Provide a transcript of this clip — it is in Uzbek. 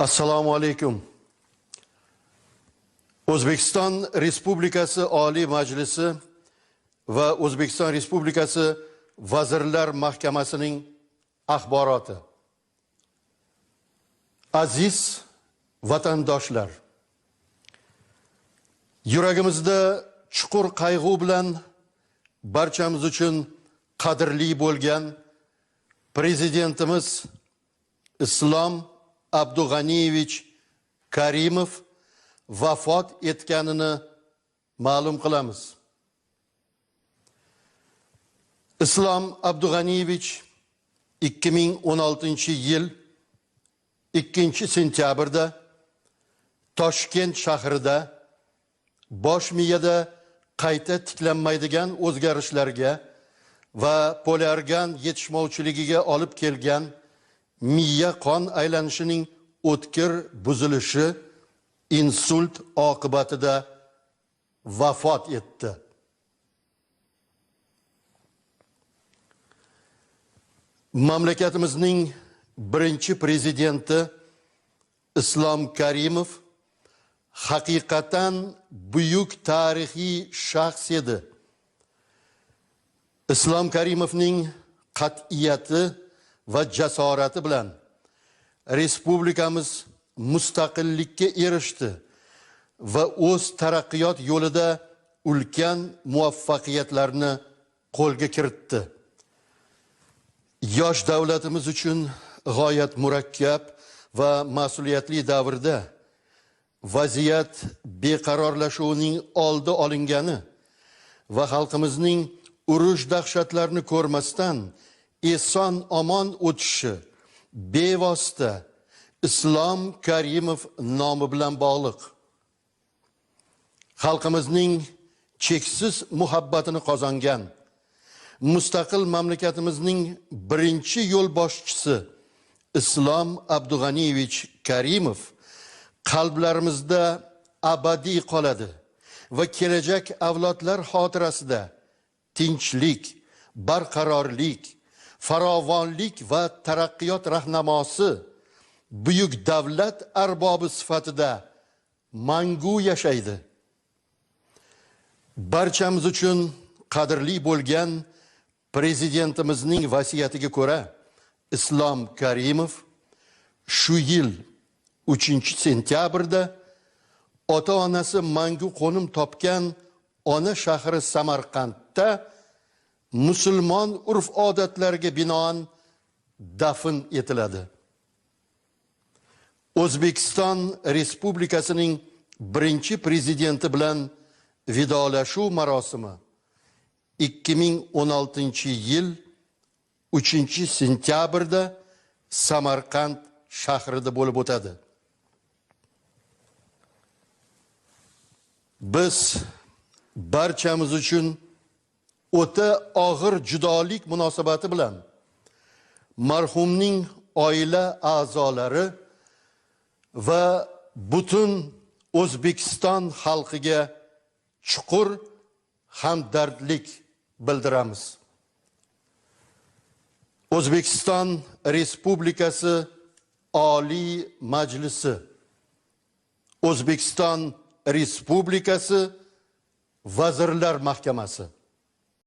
assalomu alaykum. O'zbekiston respublikasi oliy majlisi va o'zbekiston respublikasi vazirlar mahkamasining axboroti. Aziz vatandoshlar yuragimizda chuqur qayg'u bilan barchamiz uchun qadrli bo'lgan prezidentimiz islom abdug'aniyevich karimov vafot etganini ma'lum qilamiz. Islom abdug'aniyevich 2016 yil 2 sentyabrda toshkent shahrida bosh miyada qayta tiklanmaydigan o'zgarishlarga va poliorgan yetishmovchiligiga olib kelgan miya qon aylanishining o'tkir buzilishi insult oqibatida vafot etdi. Mamlakatimizning birinchi prezidenti islom karimov haqiqatan buyuk tarixiy shaxs edi. Islom karimovning qat'iyati va jasorati bilan respublikamiz mustaqillikka erishdi va o'z taraqqiyot yo'lida ulkan muvaffaqiyatlarni qo'lga kiritdi. Yosh davlatimiz uchun g'oyat murakkab va mas'uliyatli davrda vaziyat beqarorlashuvining oldi olingani va xalqimizning urush dahshatlarini ko'rmasdan eson omon o'tishi bevosita islom karimov nomi bilan bog'liq. Xalqimizning cheksiz muhabbatini qozongan mustaqil mamlakatimizning birinchi yo'lboshchisi islom abdug'aniyevich karimov qalblarimizda abadiy qoladi va kelajak avlodlar xotirasida tinchlik barqarorlik farovonlik va taraqqiyot rahnamosi buyuk davlat arbobi sifatida mangu yashaydi. Barchamiz uchun qadrli bo'lgan prezidentimizning vasiyatiga ko'ra islom karimov shu yil 3 sentyabrda ota onasi mangu qo'nim topgan ona shahri samarqandda musulmon urf odatlariga binoan dafn etiladi. O'zbekiston respublikasining birinchi prezidenti bilan vidolashuv marosimi 2016 yil 3 sentyabrda samarqand shahrida bo'lib o'tadi. Biz barchamiz uchun o'ta og'ir judolik munosabati bilan marhumning oila a'zolari va butun O'zbekiston xalqiga chuqur hamdardlik bildiramiz. O'zbekiston Respublikasi Oliy Majlisi O'zbekiston Respublikasi Vazirlar Mahkamasi